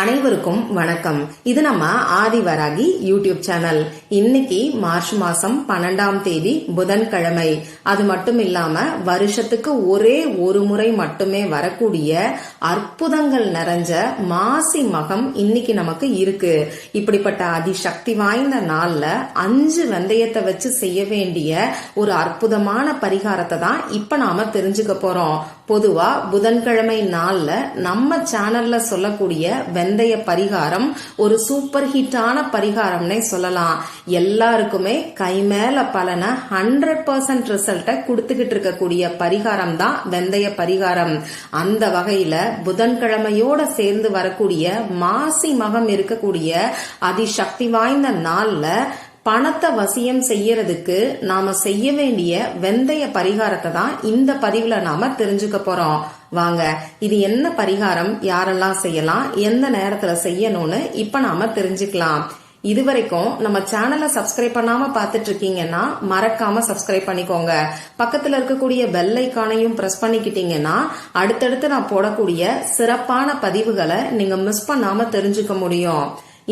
அனைவருக்கும் வணக்கம். இது நம்ம ஆதிவராகி யூடியூப் சேனல். இன்னைக்கு மார்ச் மாசம் பன்னெண்டாம் தேதி புதன்கிழமை. அது மட்டும் இல்லாம வருஷத்துக்கு ஒரே ஒரு முறை மட்டுமே வரக்கூடிய அற்புதங்கள் நிறைஞ்ச மாசி மகம் இன்னைக்கு நமக்கு இருக்கு. இப்படிப்பட்ட அதிசக்தி வாய்ந்த நாள்ல அஞ்சு வெந்தயத்தை வச்சு செய்ய வேண்டிய ஒரு அற்புதமான பரிகாரத்தை தான் இப்ப நாம தெரிஞ்சுக்க போறோம். பொதுவா புதன்கிழமை நாள்ல நம்ம சேனல்ல சொல்லக்கூடிய வெந்தய பரிகாரம் ஒரு சூப்பர் ஹிட்டான பரிகாரம்னே சொல்லலாம். எல்லாருக்குமே கை மேல பலனை ஹண்ட்ரட் பர்சன்ட் ரிசல்ட்டை கொடுத்துக்கிட்டு இருக்கக்கூடிய பரிகாரம் தான் வெந்தய பரிகாரம். அந்த வகையில புதன்கிழமையோட சேர்ந்து வரக்கூடிய மாசி மகம் இருக்கக்கூடிய அதிசக்தி வாய்ந்த நாள்ல பணத்தை வசியம் செய்யறதுக்கு நாம செய்ய வேண்டிய வெந்தய பரிகாரத்தை தான் இந்த பதிவுல நாம தெரிஞ்சுக்க போறோம். வாங்க இது என்ன பரிகாரம்? யாரெல்லாம் செய்யலாம்? எந்த நேரத்துல செய்யணும்னு இப்ப நாம தெரிஞ்சுக்கலாம். இதுவரைக்கும் நம்ம சேனலை சப்ஸ்கிரைப் பண்ணாம பாத்துட்டு இருக்கீங்கன்னா மறக்காம சப்ஸ்கிரைப் பண்ணிக்கோங்க. பக்கத்துல இருக்கக்கூடிய பெல் ஐக்கானையும் பிரஸ் பண்ணிக்கிட்டீங்கன்னா அடுத்தடுத்து நான் போடக்கூடிய சிறப்பான பதிவுகளை நீங்க மிஸ் பண்ணாம தெரிஞ்சுக்க முடியும்.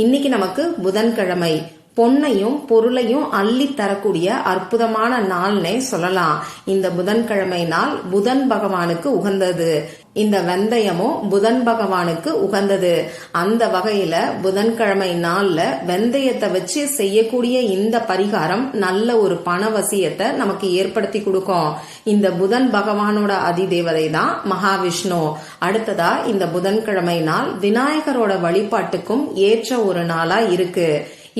இன்னைக்கு நமக்கு புதன்கிழமை. பொன்னையும் பொருளையும் அள்ளி தரக்கூடிய அற்புதமான நாள்னே சொல்லலாம். இந்த புதன்கிழமை நாள் புதன் பகவானுக்கு உகந்தது. இந்த வெந்தயமும் புதன் பகவானுக்கு உகந்தது. அந்த வகையில புதன்கிழமை நாள்ல வெந்தயத்தை வச்சு செய்யக்கூடிய இந்த பரிகாரம் நல்ல ஒரு பணவசியத்தை நமக்கு ஏற்படுத்தி கொடுக்கும். இந்த புதன் பகவானோட அதிதேவதை தான் மகாவிஷ்ணு. அடுத்ததா இந்த புதன்கிழமை நாள் விநாயகரோட வழிபாட்டுக்கும் ஏற்ற ஒரு நாளா இருக்கு.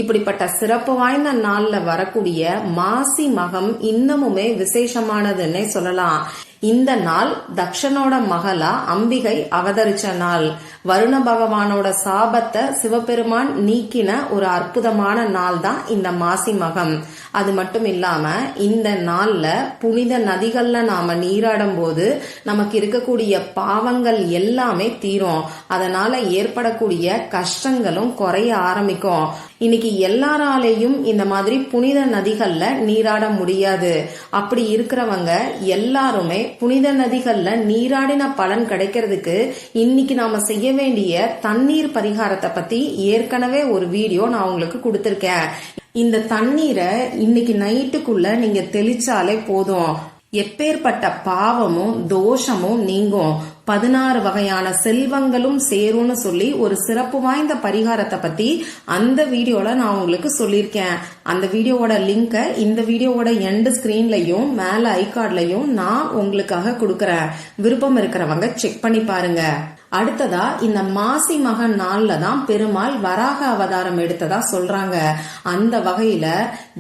இப்படிப்பட்ட சிறப்பு வாய்ந்த நாள்ல வரக்கூடிய மாசி மகம் இன்னமுமே விசேஷமானதுன்னே சொல்லலாம். இந்த நாள் தக்ஷனோட மகளா அம்பிகை அவதரிச்ச நாள். வருண பகவானோட சாபத்தை சிவபெருமான் நீக்கின ஒரு அற்புதமான நாள் தான் இந்த மாசி மகம். அது மட்டும் இல்லாம இந்த நாள்ல புனித நதிகள்ல நாம நீராடும் போது நமக்கு இருக்கக்கூடிய பாவங்கள் எல்லாமே தீரும். அதனால ஏற்படக்கூடிய கஷ்டங்களும் குறைய ஆரம்பிக்கும். இன்னைக்கு எல்லாராலேயும் இந்த மாதிரி புனித நதிகள்ல நீராட முடியாது. அப்படி இருக்கிறவங்க எல்லாருமே புனித நதிகள்ல நீராடின பலன் கிடைக்கிறதுக்கு இன்னைக்கு நாம செய்ய வேண்டிய தண்ணீர் பரிகாரத்தை பத்தி ஏற்கனவே ஒரு வீடியோ நான் உங்களுக்கு கொடுத்திருக்கேன். இந்த தண்ணீரை இன்னைக்கு நைட்டுக்குள்ள நீங்க தெளிச்சாலே போதும். எப்பேற்பட்ட பாவமும் தோஷமும் நீங்கும். பதினாறு வகையான செல்வங்களும் சேரும்னு சொல்லி ஒரு சிறப்பு வாய்ந்த பரிகாரத்தை பத்தி அந்த வீடியோல நான் உங்களுக்கு சொல்லியிருக்கேன். அந்த வீடியோவோட லிங்கை இந்த வீடியோவோட எண்டு ஸ்கிரீன்லையும் மேல ஐகார்ட்லையும் நான் உங்களுக்காக கொடுக்கறேன். விருப்பம் இருக்கிறவங்க செக் பண்ணி பாருங்க. அடுத்ததா இந்த மாசி மகன் நாள்ல தான் பெருமாள் வராக அவதாரம் எடுத்ததா சொல்றாங்க. அந்த வகையில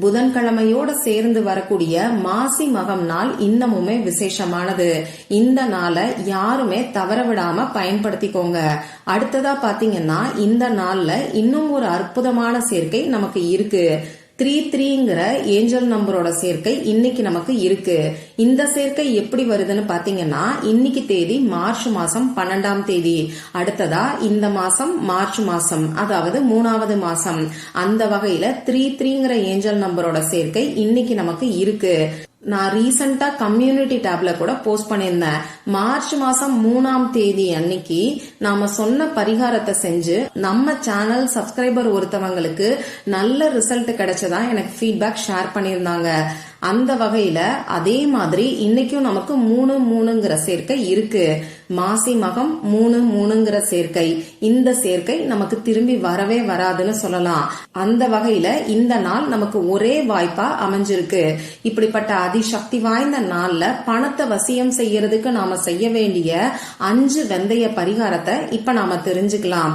புதன்கிழமையோட சேர்ந்து வரக்கூடிய மாசி மகம் நாள் இன்னமுமே விசேஷமானது. இந்த நாளை யாருமே தவற விடாம பயன்படுத்திக்கோங்க. அடுத்ததா பாத்தீங்கன்னா இந்த நாள்ல இன்னும் ஒரு அற்புதமான சேர்க்கை நமக்கு இருக்கு. த்ரீ த்ரீங்கிற ஏஞ்சல் நம்பரோட சேர்க்கை இன்னைக்கு நமக்கு இருக்கு. இந்த சேர்க்கை எப்படி வருதுன்னு பாத்தீங்கன்னா இன்னைக்கு தேதி மார்ச் மாசம் பன்னெண்டாம் தேதி. அடுத்ததா இந்த மாசம் மார்ச் மாசம் அதாவது மூணாவது மாசம். அந்த வகையில த்ரீ த்ரீங்கிற ஏஞ்சல் நம்பரோட சேர்க்கை இன்னைக்கு நமக்கு இருக்கு. நான் ரீசெண்டா கம்யூனிட்டி டேப்ல கூட போஸ்ட் பண்ணியிருந்தேன். மார்ச் மாசம் மூணாம் தேதி அன்னைக்கு நாம சொன்ன பரிகாரத்தை செஞ்சு நம்ம சேனல் சப்ஸ்கிரைபர் ஒருத்தவங்களுக்கு நல்ல ரிசல்ட் கிடைச்சதா எனக்கு ஃபீட்பேக் ஷேர் பண்ணியிருந்தாங்க. அந்த வகையில அதே மாதிரி இன்னைக்கும் நமக்கு மூணு மூணுங்கிற சேர்க்கை இருக்கு. மாசி மகம் மூணு மூணுங்கிற சேர்க்கை. இந்த சேர்க்கை நமக்கு திரும்பி வரவே வராதுன்னு சொல்லலாம். அந்த வகையில இந்த நாள் நமக்கு ஒரே வாய்ப்பா அமைஞ்சிருக்கு. இப்படிப்பட்ட அதிசக்தி வாய்ந்த நாள்ல பணத்தை வசியம் செய்யறதுக்கு நாம செய்ய வேண்டிய அஞ்சு வெந்தய பரிகாரத்தை இப்ப நாம தெரிஞ்சுக்கலாம்.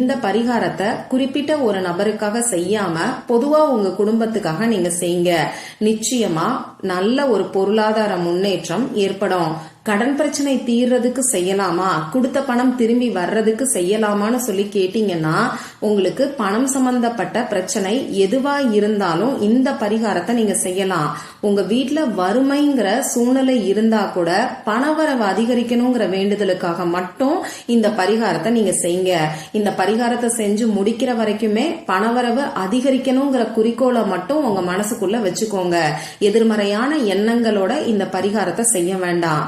இந்த பரிகாரத்தை குறிப்பிட்ட ஒரு நபருக்காக செய்யாம பொதுவா உங்க குடும்பத்துக்காக நீங்க செய்யுங்க. நிச்சயமா நல்ல ஒரு பொருளாதார முன்னேற்றம் ஏற்படும். கடன் பிரச்சனை தீர்றதுக்கு செய்யலாமா? கொடுத்த பணம் திரும்பி வர்றதுக்கு செய்யலாமான்னு சொல்லி கேட்டீங்கன்னா உங்களுக்கு பணம் சம்பந்தப்பட்ட பிரச்சனை எதுவா இருந்தாலும் இந்த பரிகாரத்தை நீங்க செய்யலாம். உங்க வீட்டுல வறுமைங்கிற சூழ்நிலை இருந்தா கூட பணவரவு அதிகரிக்கணுங்கிற வேண்டுதலுக்காக மட்டும் இந்த பரிகாரத்தை நீங்க செய்யுங்க இந்த பரிகாரத்தை செஞ்சு முடிக்கிற வரைக்குமே பணவரவு அதிகரிக்கணுங்கிற குறிக்கோளை மட்டும் உங்க மனசுக்குள்ள வச்சுக்கோங்க. எதிர்மறையான எண்ணங்களோட இந்த பரிகாரத்தை செய்ய வேண்டாம்.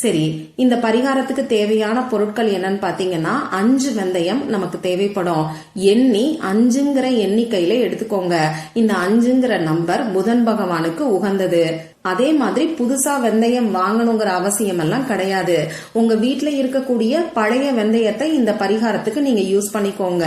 சரி இந்த பரிகாரத்துக்கு தேவையான பொருட்கள் என்னன்னு பாத்தீங்கன்னா அஞ்சு வெந்தயம் நமக்கு தேவைப்படும். எண்ணி அஞ்சுங்கிற எண்ணிக்கையில எடுத்துக்கோங்க. இந்த அஞ்சுங்கிற நம்பர் புதன் பகவானுக்கு உகந்தது. அதே மாதிரி புதுசா வெந்தயம் வாங்கணுங்கிற அவசியம் எல்லாம் கிடையாது. உங்க வீட்டுல இருக்கக்கூடிய பழைய வெந்தயத்தை இந்த பரிகாரத்துக்கு நீங்க யூஸ் பண்ணிக்கோங்க.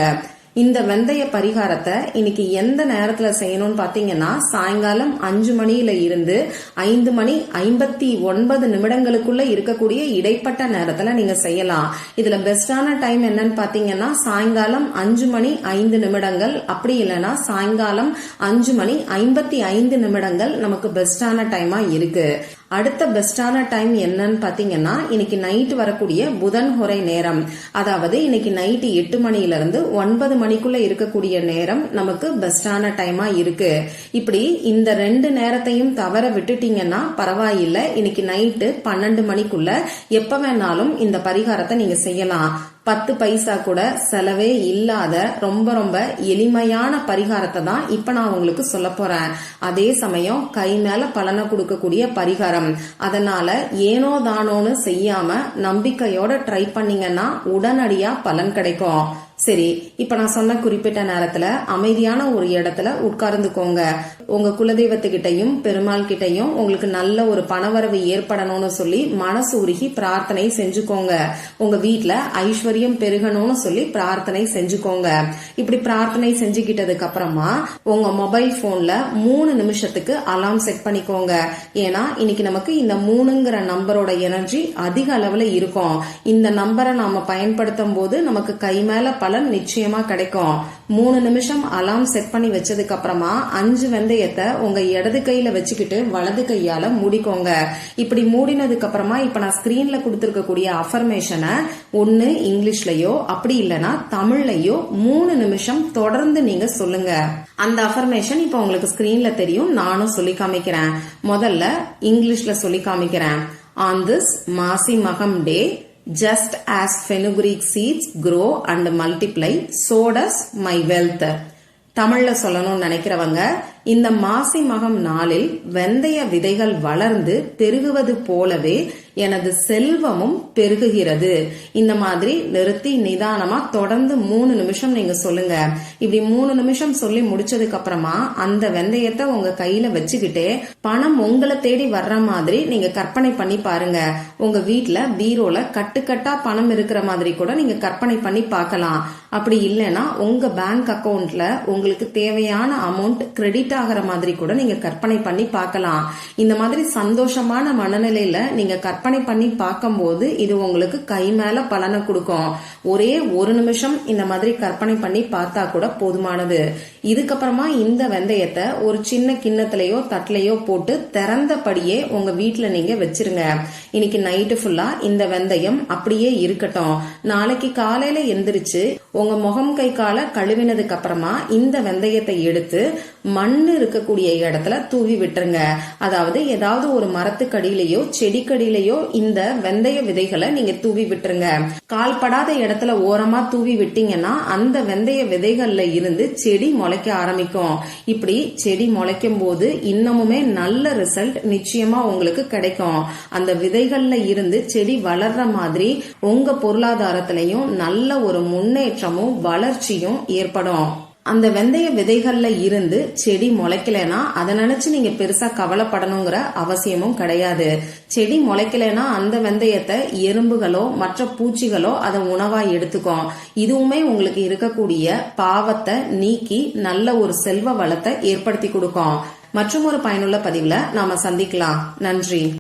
இந்த வெந்தய பரிகாரத்தை இன்னைக்கு எந்த நேரத்துல செய்யணும்னு பாத்தீங்கன்னா சாயங்காலம் அஞ்சு மணியில இருந்து ஐந்து மணி ஐம்பத்தி ஒன்பது நிமிடங்களுக்குள்ள இருக்கக்கூடிய இடைப்பட்ட நேரத்துல நீங்க செய்யலாம். இதுல பெஸ்டான டைம் என்னன்னு பாத்தீங்கன்னா சாயங்காலம் அஞ்சு மணி ஐந்து நிமிடங்கள். அப்படி இல்லைன்னா சாயங்காலம் அஞ்சு மணி ஐம்பத்தி ஐந்து நிமிடங்கள் நமக்கு பெஸ்டான டைமா இருக்கு. அடுத்த பெஸ்டான டைம் என்னன்னு பாத்தீங்கன்னா இன்னைக்கு நைட் வரக்கூடிய புதன் ஹொரை நேரம். அதாவது இன்னைக்கு நைட்டு எட்டு மணில இருந்து ஒன்பது மணிக்குள்ள இருக்கக்கூடிய நேரம் நமக்கு பெஸ்டான டைமா இருக்கு. இப்படி இந்த ரெண்டு நேரத்தையும் தவற விட்டுட்டீங்கன்னா பரவாயில்ல. இன்னைக்கு நைட்டு பன்னெண்டு மணிக்குள்ள எப்ப வேணாலும் இந்த பரிகாரத்தை நீங்க செய்யலாம். பத்து பைசா கூட செலவே இல்லாத ரொம்ப ரொம்ப எளிமையான பரிகாரத்தை தான் இப்ப நான் உங்களுக்கு சொல்ல போறேன். அதே சமயம் கை மேல பலனை கொடுக்கக்கூடிய பரிகாரம். அதனால ஏனோ தானோன்னு செய்யாம நம்பிக்கையோட ட்ரை பண்ணீங்கன்னா உடனடியா பலன் கிடைக்கும். சரி இப்ப நான் சொன்ன குறிப்பிட்ட நேரத்துல அமைதியான ஒரு இடத்துல உட்கார்ந்துக்கோங்க. உங்க குலதெய்வத்துக்கிட்டையும் பெருமாள் கிட்டையும் உங்களுக்கு நல்ல ஒரு பணவரவு ஏற்படணும்னு சொல்லி மனசு உருகி பிரார்த்தனை செஞ்சுக்கோங்க. உங்க வீட்டுல ஐஸ்வர்யம் பெருகணும்னு சொல்லி பிரார்த்தனை செஞ்சுக்கோங்க. இப்படி பிரார்த்தனை செஞ்சுக்கிட்டதுக்கு அப்புறமா உங்க மொபைல் போன்ல மூணு நிமிஷத்துக்கு அலாம் செட் பண்ணிக்கோங்க. ஏன்னா இன்னைக்கு நமக்கு இந்த மூணுங்கிற நம்பரோட எனர்ஜி அதிக அளவுல இருக்கும். இந்த நம்பரை நாம பயன்படுத்தும் போது நமக்கு கை மேல பலன் நிச்சயமா கிடைக்கும். மூணு நிமிஷம் அலாம் செட் பண்ணி வச்சதுக்கு அப்புறமா அஞ்சு வெந்தயத்தை உங்க இடது கையில வச்சுக்கிட்டு வலது கையால மூடிக்கோங்க. இப்படி மூடினதுக்கு அப்புறமா இப்ப நான் ஸ்கிரீன்ல கொடுத்துருக்கக்கூடிய அஃபர்மேஷனை ஒன்னு இங்கிலீஷ்லயோ அப்படி இல்லைன்னா தமிழ்லயோ மூணு நிமிஷம் தொடர்ந்து நீங்க சொல்லுங்க. அந்த அஃபர்மேஷன் இப்ப உங்களுக்கு ஸ்கிரீன்ல தெரியும். நானும் சொல்லி காமிக்கிறேன். முதல்ல இங்கிலீஷ்ல சொல்லி காமிக்கிறேன். On this Masi Magam day just as fenugreek seeds grow and multiply so does my wealth. தமிழ்ல சொல்லணும்னு நினைக்கிறவங்க இந்த மாசி மகம் நாளில் வெந்தய விதைகள் வளர்ந்து பெருகுவது போலவே எனது செல்வமும் பெருகுகிறது. இந்த மாதிரி நிறுத்தி நிதானமா தொடர்ந்து மூணு நிமிஷம் நீங்க சொல்லுங்க. இப்படி மூணு நிமிஷம் சொல்லி முடிச்சதுக்கு அப்புறமா அந்த வெந்தயத்தை உங்க கையில வச்சுக்கிட்டே பணம் உங்களை தேடி வர்ற மாதிரி நீங்க கற்பனை பண்ணி பாருங்க. உங்க வீட்டுல பீரோல கட்டுக்கட்டா பணம் இருக்கிற மாதிரி கூட நீங்க கற்பனை பண்ணி பார்க்கலாம். அப்படி இல்லைன்னா உங்க பேங்க் அக்கவுண்ட்ல உங்களுக்கு தேவையான அமௌண்ட் கிரெடிட் ஆகிற மாதிரி கூட நீங்க கற்பனை பண்ணி பார்க்கலாம். இந்த மாதிரி சந்தோஷமான மனநிலையில நீங்க கற்பனை கற்பனை பண்ணி பார்க்கும்போது இது உங்களுக்கு கை மேல பலனை கொடுக்கும். ஒரே ஒரு நிமிஷம் இந்த மாதிரி கற்பனை பண்ணி பார்த்தா கூட போதுமானது. இதுக்கப்புறமா இந்த வெந்தயத்தை ஒரு சின்ன கிண்ணத்திலேயோ தட்டிலையோ போட்டு திறந்தபடியே உங்க வீட்டுல நீங்க வச்சிருங்க. இன்னைக்கு நைட்டு ஃபுல்லா இந்த வெந்தயம் அப்படியே இருக்கட்டும். நாளைக்கு காலையில எந்திரிச்சு உங்க முகம் கை கால கழுவினதுக்கு அப்புறமா இந்த வெந்தயத்தை எடுத்து மண்ணு இருக்கக்கூடிய இடத்துல தூவி விட்டுருங்க. அதாவது ஏதாவது ஒரு மரத்துக்கடியிலையோ செடிக்கடியிலையோ இந்த வெந்தய விதைகளை நீங்க தூவி விட்டுருங்க. கால்படாத இடத்துல ஓரமா தூவி விட்டீங்கன்னா அந்த வெந்தய விதைகள்ல இருந்து செடி முளைக்க ஆரம்பிக்கும். இப்படி செடி முளைக்கும் போது இன்னமுமே நல்ல ரிசல்ட் நிச்சயமா உங்களுக்கு கிடைக்கும். அந்த விதைகள்ல இருந்து செடி வளர்ற மாதிரி உங்க பொருளாதாரத்திலையும் நல்ல ஒரு முன்னேற்றமும் வளர்ச்சியும் ஏற்படும். அந்த வெந்தய விதைகள்ல இருந்து செடி முளைக்கலைன்னா அதை நினைச்சு நீங்க பெருசா கவலைப்படணுங்கிற அவசியமும் கிடையாது. செடி முளைக்கலைன்னா அந்த வெந்தயத்தை எறும்புகளோ மற்ற பூச்சிகளோ அதை உணவா எடுத்துக்கும் இதுவுமே உங்களுக்கு இருக்கக்கூடிய பாவத்தை நீக்கி நல்ல ஒரு செல்வ வளத்தை ஏற்படுத்தி கொடுக்கும். மற்றும் ஒரு பயனுள்ள பதிவுல நாம சந்திக்கலாம். நன்றி.